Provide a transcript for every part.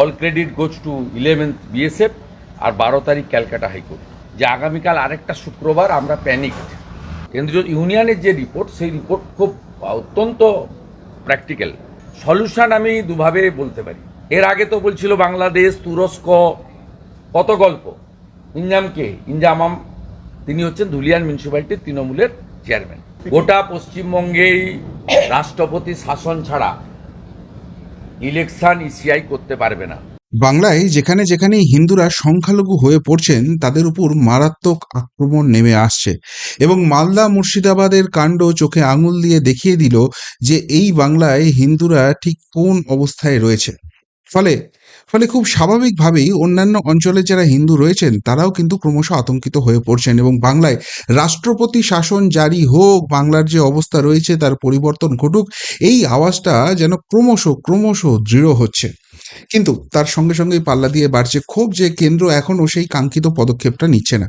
All credit goes to eleventh BSF আর বারো তারিখ Calcutta high court. যে আগামীকাল আরেকটা শুক্রবার আমরা প্যানিক কেন্দ্রীয় ইউনিয়নের যে রিপোর্ট সেই রিপোর্ট খুব অত্যন্ত প্র্যাকটিক্যাল সলিউশন আমি দুভাবে বলতে পারি। এর আগে তো বলছিল বাংলাদেশ, তুরস্ক, কত গল্প। ইনজাম কে? ইনজামাম তিনি হচ্ছেন ধুলিয়ান মিউনিসিপ্যালিটির তৃণমূলের চেয়ারম্যান গোটা পশ্চিমবঙ্গেই রাষ্ট্রপতি শাসন ছাড়া ইলেকশন ইসিআই করতে পারবে না। বাংলায় যেখানে যেখানে হিন্দুরা সংখ্যালঘু হয়ে পড়ছেন, তাদের উপর মারাত্মক আক্রমণ নেমে আসছে এবং মালদা মুর্শিদাবাদের কাণ্ড চোখে আঙুল দিয়ে দেখিয়ে দিল যে এই বাংলায় হিন্দুরা ঠিক কোন অবস্থায় রয়েছে। ফলে ফলে খুব স্বাভাবিকভাবেই অন্যান্য অঞ্চলে যারা হিন্দু রয়েছেন, তারাও কিন্তু ক্রমশ আতঙ্কিত হয়ে পড়ছেন এবং বাংলায় রাষ্ট্রপতি শাসন জারি হোক, বাংলার যে অবস্থা রয়েছে তার পরিবর্তন ঘটুক, এই আওয়াজটা যেন ক্রমশ ক্রমশ দৃঢ় হচ্ছে। কিন্তু তার সঙ্গে সঙ্গেই পাল্লা দিয়ে বাড়ছে ক্ষোভ যে কেন্দ্র এখনও সেই কাঙ্ক্ষিত পদক্ষেপটা নিচ্ছে না।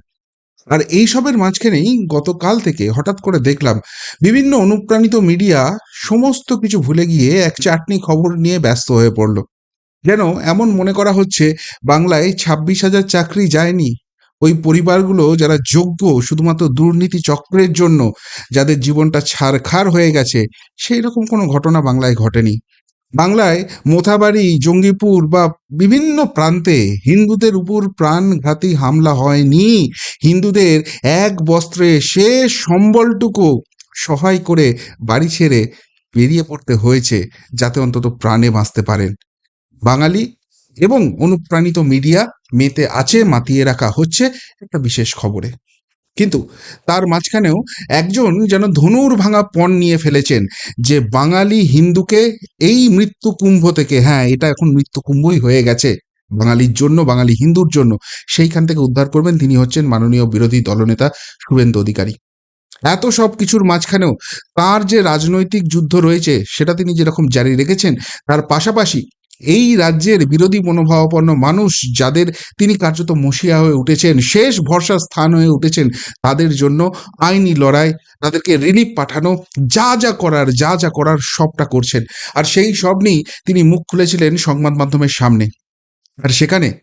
আর এইসবের মাঝখানেই গতকাল থেকে হঠাৎ করে দেখলাম, বিভিন্ন অনুপ্রাণিত মিডিয়া সমস্ত কিছু ভুলে গিয়ে এক চাটনি খবর নিয়ে ব্যস্ত হয়ে পড়ল। যেন এমন মনে করা হচ্ছে, বাংলায় ছাব্বিশ হাজার চাকরি যায়নি। ওই পরিবারগুলো যারা যোগ্য শুধুমাত্র দুর্নীতি চক্রের জন্য যাদের জীবনটা ছারখার হয়ে গেছে, সেই রকম কোনো ঘটনা বাংলায় ঘটেনি। বাংলায় মোথাবাড়ি, জঙ্গিপুর বা বিভিন্ন প্রান্তে হিন্দুদের উপর প্রাণঘাতী হামলা হয়নি। হিন্দুদের এক বস্ত্রে শেষ সম্বলটুকু সহায় করে বাড়ি ছেড়ে বেরিয়ে পড়তে হয়েছে, যাতে অন্তত প্রাণে বাঁচতে পারেন। বাঙালি এবং অনুপ্রাণিত মিডিয়া মেতে আছে, মাতিয়ে রাখা হচ্ছে একটা বিশেষ খবরে। কিন্তু তার মাঝখানেও একজন যেন ধনুর ভাঙা পণ নিয়ে ফেলেছেন যে বাঙালি হিন্দুকে এই মৃত্যু কুম্ভ থেকে হ্যাঁ এটা এখন মৃত্যু কুম্ভই হয়ে গেছে, বাঙালির জন্য, বাঙালি হিন্দুর জন্য, সেইখান থেকে উদ্ধার করবেন তিনি হচ্ছেন মাননীয় বিরোধী দলনেতা শুভেন্দু অধিকারী। এত সব কিছুর মাঝখানেও তার যে রাজনৈতিক যুদ্ধ রয়েছে, সেটা তিনি যেরকম জারি রেখেছেন, তার পাশাপাশি এই রাজ্যের বিরোধী মনোভাবাপন্ন মানুষ যাদের তিনি কার্যত মশিয়া হয়ে উঠেছেন, শেষ ভরসা স্থান হয়ে উঠেছেন, তাদের জন্য আইনি লড়াই, তাদেরকে রিলিফ পাঠানো, যা যা করার, যা যা করার সবটা করছেন। আর সেই সব নিয়েই তিনি মুখ খুলেছিলেন সংবাদ মাধ্যমের সামনে। আর সেখানে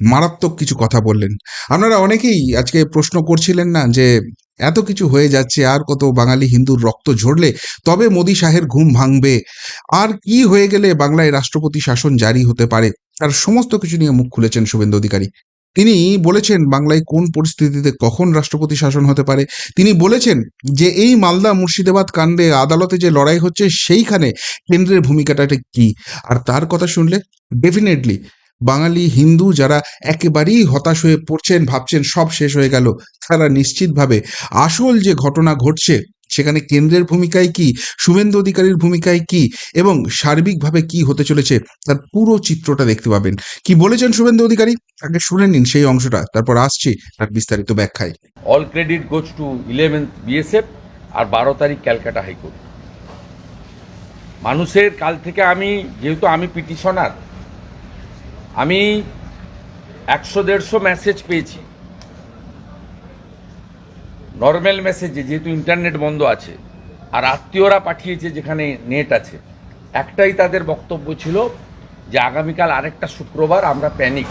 মারাত্মক কিছু কথা বললেন। আপনারা অনেকেই আজকে প্রশ্ন করছিলেন না যে এত কিছু হয়ে যাচ্ছে, আর কত বাঙালি হিন্দুর রক্ত ঝরলে, তবে মোদী শাহের ঘুম ভাঙবে। আর কি হয়ে গেলে বাংলায় রাষ্ট্রপতি শাসন জারি হতে পারে? তার সমস্ত কিছু নিয়ে মুখ খুলেছেন শুভেন্দু অধিকারী। তিনি বলেছেন বাংলায় কোন পরিস্থিতিতে কখন রাষ্ট্রপতি শাসন হতে পারে? তিনি বলেছেন যে এই মালদা মুর্শিদাবাদ কাণ্ডে আদালতে যে লড়াই হচ্ছে, সেইখানে কেন্দ্রের ভূমিকাটা কি? আর তার কথা শুনলে ডেফিনেটলি বাঙালি হিন্দু যারা একেবারেই হতাশ হয়ে পড়ছেন, ভাবছেন সব শেষ হয়ে গেল, তারা নিশ্চিতভাবে আসল যে ঘটনা ঘটছে, সেখানে কেন্দ্রের ভূমিকায় কি, শুভেন্দু অধিকারীর ভূমিকায় কি, এবং সার্বিকভাবে কি হতে চলেছে, তার পুরো চিত্রটা দেখতে পাবেন। কি বলেছেন শুভেন্দু অধিকারী? আগে শুনে নিন সেই অংশটা, তারপর আসছি তার বিস্তারিত ব্যাখ্যায়। All credit goes to eleventh BSF আর বারো তারিখ ক্যালকাটা হাইকোর্ট। মানুষের কাল থেকে আমি, যেহেতু আমি পিটিশনার আমি একশো দেড়শো মেসেজ পেয়েছি। নর্মাল মেসেজে যেহেতু ইন্টারনেট বন্ধ আছে, আর আত্মীয়রা পাঠিয়েছে যেখানে নেট আছে, একটাই তাদের বক্তব্য ছিল যে আগামীকাল আরেকটা শুক্রবার আমরা প্যানিক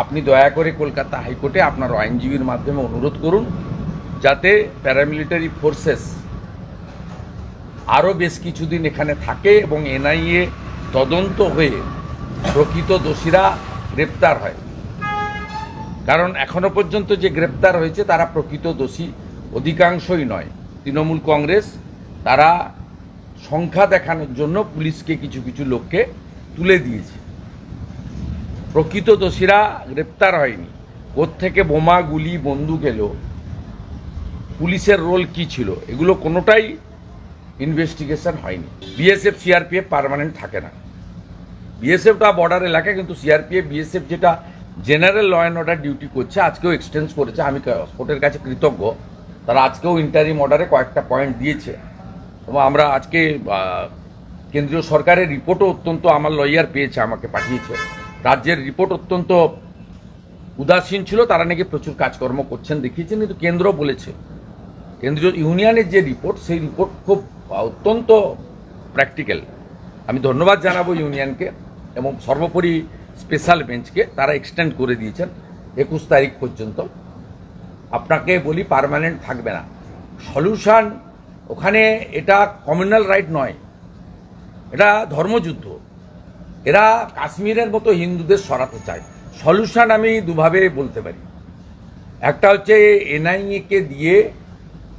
আপনি দয়া করে কলকাতা হাইকোর্টে আপনার আইনজীবীর মাধ্যমে অনুরোধ করুন যাতে প্যারামিলিটারি ফোর্সেস আরও বেশ কিছুদিন এখানে থাকে এবং এনআইএ তদন্ত হয়ে প্রকৃত দোষীরা গ্রেপ্তার হয়। কারণ এখনও পর্যন্ত যে গ্রেপ্তার হয়েছে, তারা প্রকৃত দোষী অধিকাংশই নয়। তৃণমূল কংগ্রেস, তারা সংখ্যা দেখানোর জন্য পুলিশকে কিছু কিছু লোককে তুলে দিয়েছে। প্রকৃত দোষীরা গ্রেপ্তার হয়নি। থেকে বোমা, গুলি, বন্দুক এলো, পুলিশের রোল কি ছিল, এগুলো কোনোটাই ইনভেস্টিগেশন হয়নি। বিএসএফ, সিআরপিএফ পার্মানেন্ট থাকে না। বিএসএফটা বর্ডার এলাকা কিন্তু সিআরপিএফ বিএসএফ যেটা general law and order duty করছে, আজকেও এক্সটেন্স করেছে। আমি কোর্টের কাছে কৃতজ্ঞ। তারা আজকেও ইন্টারিম অর্ডারে কয়েকটা পয়েন্ট দিয়েছে। এবং আমরা আজকে কেন্দ্রীয় সরকারের রিপোর্টও অত্যন্ত, আমার লয়ার পেয়েছে, আমাকে পাঠিয়েছে। রাজ্যের রিপোর্ট অত্যন্ত উদাসীন ছিল, তারা নাকি প্রচুর কাজকর্ম করছেন, দেখিয়েছেন, কিন্তু কেন্দ্র বলেছে। কেন্দ্রীয় ইউনিয়নের যে রিপোর্ট সেই রিপোর্ট খুব অত্যন্ত প্র্যাকটিক্যাল আমি ধন্যবাদ জানাব ইউনিয়নকে। এবং সর্বোপরি স্পেশাল বেঞ্চকে তারা এক্সটেন্ড করে দিয়েছেন একুশ তারিখ পর্যন্ত। আপনাকে বলি পার্মানেন্ট থাকবে না। সলিউশান ওখানে এটা কমিউনাল রাইট নয়। এটা ধর্মযুদ্ধ। এরা কাশ্মীরের মতো হিন্দুদের সরাতে চায়। সলিউশান আমি দুভাবে বলতে পারি। একটা হচ্ছে এনআইএকে দিয়ে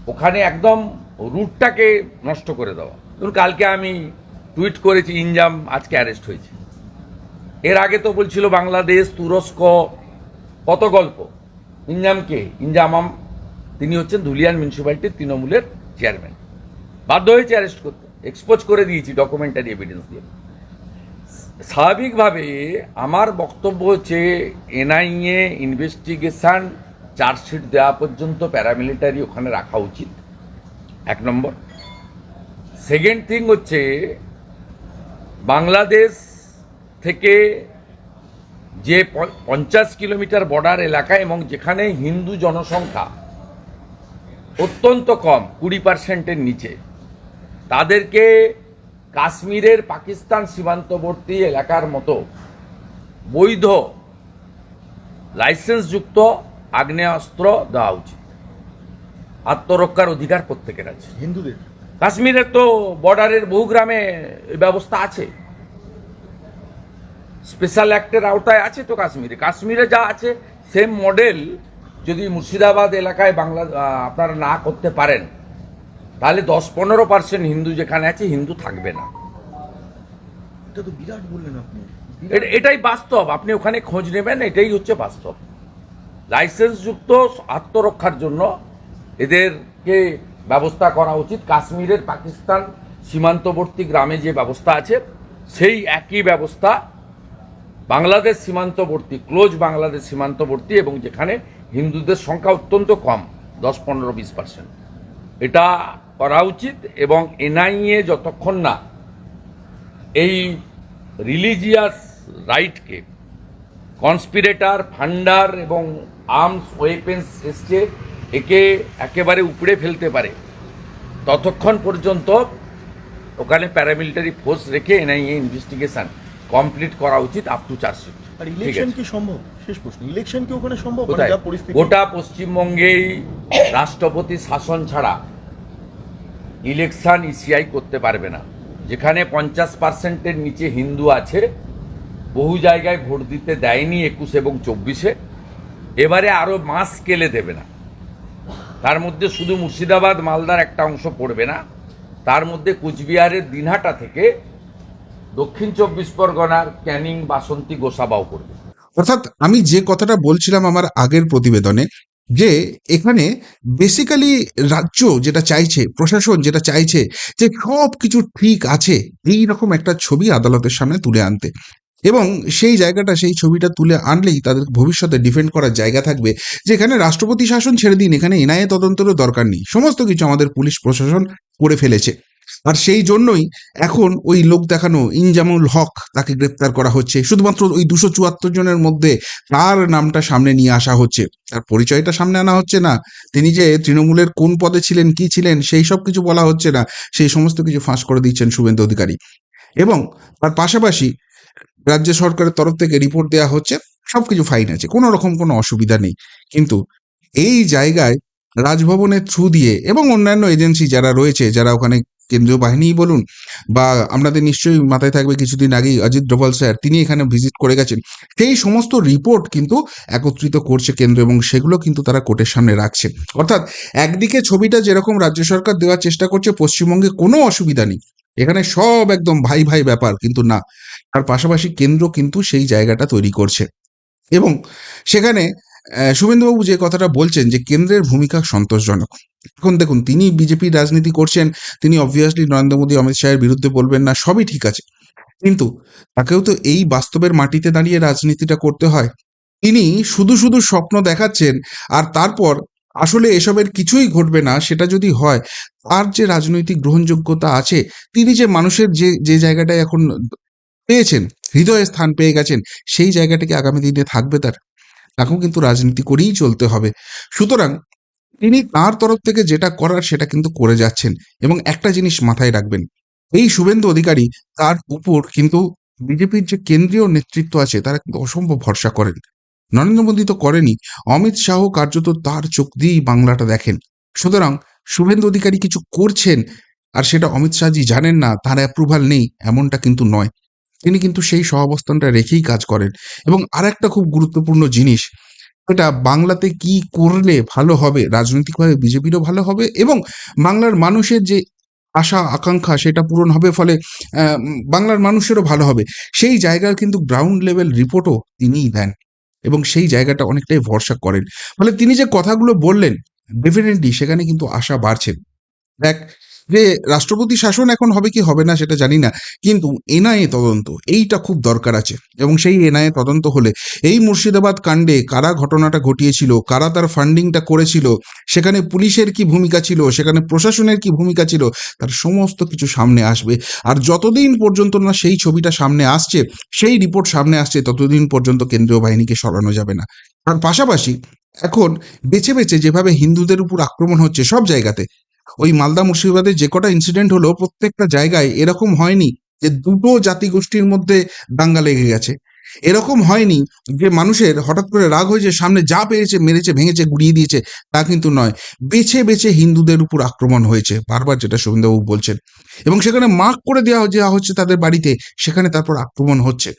ওখানে একদম রুটটাকে নষ্ট করে দেওয়া। ধরুন কালকে আমি টুইট করেছি, ইনজাম আজকে অ্যারেস্ট হয়েছে। এর আগে তো বলছিল বাংলাদেশ, তুরস্ক, কত গল্প? ইনজাম কে? ইনজামাম তিনি হচ্ছেন ধুলিয়ান মিউনিসিপ্যালিটির তৃণমূলের চেয়ারম্যান। বাধ্য হয়েছে অ্যারেস্ট করতে এক্সপোজ করে দিয়েছি ডকুমেন্টারি এভিডেন্স দিয়ে। স্বাভাবিকভাবে আমার বক্তব্য হচ্ছে, এনআইএ ইনভেস্টিগেশন চার্জশিট দেওয়া পর্যন্ত প্যারামিলিটারি ওখানে রাখা উচিত। এক নম্বর। সেকেন্ড থিং হচ্ছে, বাংলাদেশ থেকে যে পঞ্চাশ কিলোমিটার বর্ডার এলাকা এবং যেখানে হিন্দু জনসংখ্যা অত্যন্ত কম কুড়ি পার্সেন্টের নিচে তাদেরকে কাশ্মীরের পাকিস্তান সীমান্তবর্তী এলাকার মতো বৈধ লাইসেন্সযুক্ত আগ্নেয়াস্ত্র দেওয়া উচিত। আত্মরক্ষার অধিকার প্রত্যেকের আছে। হিন্দুদের। কাশ্মীরের তো বর্ডারের বহু গ্রামে ব্যবস্থা আছে। স্পেশাল অ্যাক্টের আওতায় আছে তো কাশ্মীরে। কাশ্মীরে যা আছে সেম মডেল যদি মুর্শিদাবাদ এলাকায় বাংলা আপনারা না করতে পারেন তাহলে দশ পনেরো পার্সেন্ট হিন্দু যেখানে আছে হিন্দু থাকবে না। এটা তো বিরাট বললেন আপনি। এটাই বাস্তব। আপনি ওখানে খোঁজ নেবেন এটাই হচ্ছে বাস্তব। লাইসেন্সযুক্ত আত্মরক্ষার জন্য এদেরকে ব্যবস্থা করা উচিত। কাশ্মীরের পাকিস্তান সীমান্তবর্তী গ্রামে যে ব্যবস্থা আছে সেই একই ব্যবস্থা বাংলাদেশ সীমান্তবর্তী, ক্লোজ বাংলাদেশ সীমান্তবর্তী এবং যেখানে হিন্দুদের সংখ্যা অত্যন্ত কম, দশ, পনেরো, বিশ পার্সেন্ট এটা করা উচিত এবং এনআইএ যতক্ষণ না এই রিলিজিয়াস রাইটকে কনস্পিরেটার ফান্ডার এবং আর্মস ওয়েপেন্স এসছে একে একেবারে উপড়ে ফেলতে পারে, ততক্ষণ পর্যন্ত ওখানে প্যারামিলিটারি ফোর্স রেখে এনআইএ ইনভেস্টিগেশন কমপ্লিট করা উচিত আপ টু চার্জশিট আর ইলেকশন কি সম্ভব? শেষ প্রশ্ন। ইলেকশন কি ওখানে সম্ভব? মানে যা পরিস্থিতি। গোটা পশ্চিমবঙ্গেই রাষ্ট্রপতি শাসন ছাড়া ইলেকশন ইসিআই করতে পারবে না। যেখানে পঞ্চাশ পার্সেন্টের নিচে হিন্দু আছে বহু জায়গায় ভোট দিতে দেয়নি একুশ এবং চব্বিশে। এবারে আরও মাস কেলে দেবে না। তার মধ্যে শুধু মুর্শিদাবাদ মালদার একটা অংশ পড়বে না। তার মধ্যে কুচবিহারের দিনহাটা থেকে দক্ষিণ চব্বিশ পরগনার ক্যানিং বাসন্তী গোসাবাও পড়বে অর্থাৎ আমি যে কথাটা বলছিলাম আমার আগের প্রতিবেদনে, যে এখানে বেসিক্যালি রাজ্য যেটা চাইছে, প্রশাসন যেটা চাইছে, যে সব কিছু ঠিক আছে, এই রকম একটা ছবি আদালতের সামনে তুলে আনতে। এবং সেই জায়গাটা, সেই ছবিটা তুলে আনলেই তাদের ভবিষ্যতে ডিফেন্ড করার জায়গা থাকবে, যে এখানে রাষ্ট্রপতি শাসন ছেড়ে দিন, এখানে এনআইএ তদন্তেরও দরকার নেই। সমস্ত কিছু আমাদের পুলিশ প্রশাসন করে ফেলেছে। আর সেই জন্যই এখন ওই লোক দেখানো ইনজামুল হক তাকে গ্রেপ্তার করা হচ্ছে। শুধুমাত্র ওই দুশো চুয়াত্তর জনের মধ্যে তার নামটা সামনে নিয়ে আসা হচ্ছে। তার পরিচয়টা সামনে আনা হচ্ছে না। তিনি যে তৃণমূলের কোন পদে ছিলেন, কি ছিলেন, সেই সব কিছু বলা হচ্ছে না। সেই সমস্ত কিছু ফাঁস করে দিচ্ছেন শুভেন্দু অধিকারী। এবং তার পাশাপাশি রাজ্য সরকারের তরফ থেকে রিপোর্ট দেওয়া হচ্ছে, সব কিছু ফাইন আছে, কোনো রকম কোনো অসুবিধা নেই। কিন্তু এই জায়গায় রাজভবনের থ্রু দিয়ে এবং অন্যান্য এজেন্সি যারা রয়েছে, যারা ওখানে কেন্দ্রীয় বাহিনীই বলুন বা আপনাদের নিশ্চয়ই মাথায় থাকবে কিছুদিন আগেই অজিত ডোভাল স্যার, তিনি এখানে ভিজিট করে গেছেন। সেই সমস্ত রিপোর্ট কিন্তু একত্রিত করছে কেন্দ্র এবং সেগুলো কিন্তু তারা কোর্টের সামনে রাখছে। অর্থাৎ একদিকে ছবিটা যেরকম রাজ্য সরকার দেওয়ার চেষ্টা করছে, পশ্চিমবঙ্গে কোনো অসুবিধা নেই। এখানে সব একদম ভাই ভাই ব্যাপার, কিন্তু না। তার পাশাপাশি কেন্দ্র কিন্তু সেই জায়গাটা তৈরি করছে। এবং সেখানে শুভেন্দুবাবু যে কথাটা বলছেন যে কেন্দ্রের ভূমিকা সন্তোষজনক। এখন দেখুন, তিনি বিজেপির রাজনীতি করছেন, তিনি অবভিয়াসলি নরেন্দ্র মোদী, অমিত শাহের বিরুদ্ধে বলবেন না, সবই ঠিক আছে। কিন্তু তাকেও তো এই বাস্তবের মাটিতে দাঁড়িয়ে রাজনীতিটা করতে হয়। তিনি শুধু শুধু স্বপ্ন দেখাচ্ছেন, আর তারপর আসলে এসবের কিছুই ঘটবে না, সেটা যদি হয়, তার যে রাজনৈতিক গ্রহণযোগ্যতা আছে, তিনি যে মানুষের যে যে জায়গাটায় এখন পেয়েছেন, হৃদয়ে স্থান পেয়ে গেছেন, সেই জায়গাটাকে আগামী দিনে থাকবে তার। তাকেও কিন্তু রাজনীতি করেই চলতে হবে। সুতরাং তিনি তার তরফ থেকে যেটা করার সেটা কিন্তু করে যাচ্ছেন এবং একটা জিনিস মাথায় রাখবেন, এই শুভেন্দু অধিকারী তার উপর কিন্তু বিজেপির যে কেন্দ্রীয় নেতৃত্ব আছে তারা কিন্তু অসম্ভব ভরসা করেন। নরেন্দ্র মোদী তো করেনি অমিত শাহ কার্যত তার চোখ দিয়েই বাংলাটা দেখেন। সুতরাং শুভেন্দু অধিকারী কিছু করছেন আর সেটা অমিত শাহজি জানেন না, তার অ্যাপ্রুভাল নেই, এমনটা কিন্তু নয়। তিনি কিন্তু সেই সহাবস্থানটা রেখেই কাজ করেন। এবং আর একটা খুব গুরুত্বপূর্ণ জিনিস এটা বাংলাতে কি করলে ভালো হবে, রাজনৈতিকভাবে বিজেপিরও ভালো হবে এবং বাংলার মানুষের যে আশা, আকাঙ্ক্ষা সেটা পূরণ হবে, ফলে বাংলার মানুষেরও ভালো হবে। সেই জায়গার কিন্তু গ্রাউন্ড লেভেল রিপোর্টও তিনিই দেন এবং সেই জায়গাটা অনেকটাই ভরসা করেন। ফলে তিনি যে কথাগুলো বললেন ডেফিনেটলি সেখানে কিন্তু আশা বাড়ছে। দেখ যে রাষ্ট্রপতি শাসন এখন হবে কি হবে না সেটা জানি না, কিন্তু এনআইএ তদন্ত, এইটা খুব দরকার আছে এবং সেই এনআইএ তদন্ত হলে এই মুর্শিদাবাদ কাণ্ডে কারা ঘটনাটা ঘটিয়েছিল, কারা তার ফান্ডিংটা করেছিল, সেখানে পুলিশের কি ভূমিকা ছিল, সেখানে প্রশাসনের কি ভূমিকা ছিল, তার সমস্ত কিছু সামনে আসবে। আর যতদিন পর্যন্ত না সেই ছবিটা সামনে আসছে, সেই রিপোর্ট সামনে আসছে, ততদিন পর্যন্ত কেন্দ্রীয় বাহিনীকে সরানো যাবে না। তার পাশাপাশি এখন বেছে বেছে যেভাবে হিন্দুদের উপর আক্রমণ হচ্ছে সব জায়গাতে ওই মালদা মুর্শিদাবাদের যে কটা ইনসিডেন্ট হলো প্রত্যেকটা জায়গায় এরকম হয়নি যে দুটো জাতিগোষ্ঠীর মধ্যে দাঙ্গা লেগে গেছে। এরকম হয়নি যে মানুষের হঠাৎ করে রাগ হয়েছে, সামনে যা পেয়েছে মেরেছে, ভেঙেছে, গুড়িয়ে দিয়েছে, তা কিন্তু নয়। বেছে বেছে হিন্দুদের উপর আক্রমণ হয়েছে, বারবার যেটা শুভেন্দুবাবু বলছেন। এবং সেখানে মার্ক করে দেওয়া দেওয়া হচ্ছে তাদের বাড়িতে, সেখানে তারপর আক্রমণ হচ্ছে।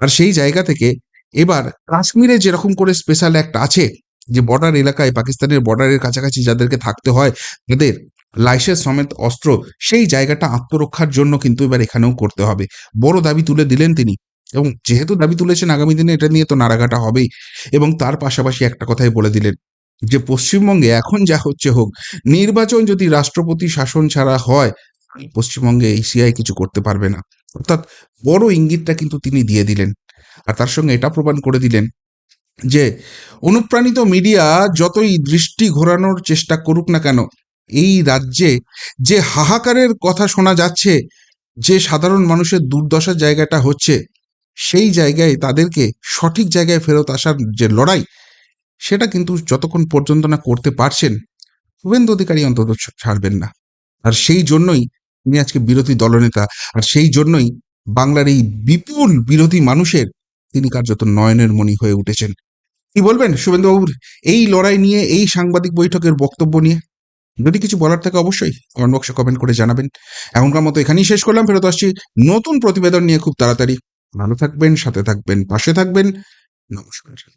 আর সেই জায়গা থেকে এবার কাশ্মীরে যেরকম করে স্পেশাল অ্যাক্ট আছে যে বর্ডার এলাকায়, পাকিস্তানের বর্ডারের কাছাকাছি যাদেরকে থাকতে হয় তাদের লাইসেন্স সমেত অস্ত্র, সেই জায়গাটা আত্মরক্ষার জন্য কিন্তু এবার এখানেও করতে হবে। বড় দাবি তুলে দিলেন তিনি। এবং যেহেতু দাবি তুলেছেন আগামী দিনে, এটা নিয়ে তো নাড়াঘাটা হবেই। এবং তার পাশাপাশি একটা কথাই বলে দিলেন যে, পশ্চিমবঙ্গে এখন যা হচ্ছে হোক, নির্বাচন যদি রাষ্ট্রপতি শাসন ছাড়া হয়, পশ্চিমবঙ্গে এসিআই কিছু করতে পারবে না। অর্থাৎ বড় ইঙ্গিতটা কিন্তু তিনি দিয়ে দিলেন। আর তার সঙ্গে এটা প্রমাণ করে দিলেন যে অনুপ্রাণিত মিডিয়া যতই দৃষ্টি ঘোরানোর চেষ্টা করুক না কেন, এই রাজ্যে যে হাহাকারের কথা শোনা যাচ্ছে, যে সাধারণ মানুষের দুর্দশার জায়গাটা হচ্ছে, সেই জায়গায় তাদেরকে সঠিক জায়গায় ফেরত আসার যে লড়াই, সেটা কিন্তু যতক্ষণ পর্যন্ত না করতে পারছেন, শুভেন্দু অধিকারী অন্তত ছাড়বেন না। আর সেই জন্যই তিনি আজকে বিরোধী দলনেতা, আর সেই জন্যই বাংলার এই বিপুল বিরোধী মানুষের তিনি কার্যত নয়নের মণি হয়ে উঠেছেন। কি বলবেন, শুভেন্দুবাবুর? এই লড়াই নিয়ে, এই সাংবাদিক বৈঠকের বক্তব্য নিয়ে? যদি কিছু বলার থাকে অবশ্যই কমেন্ট বক্সে কমেন্ট করে জানাবেন। এখনকার মতো এখানেই শেষ করলাম, ফেরত আসছি নতুন প্রতিবেদন নিয়ে খুব তাড়াতাড়ি। ভালো থাকবেন, সাথে থাকবেন, পাশে থাকবেন। নমস্কার।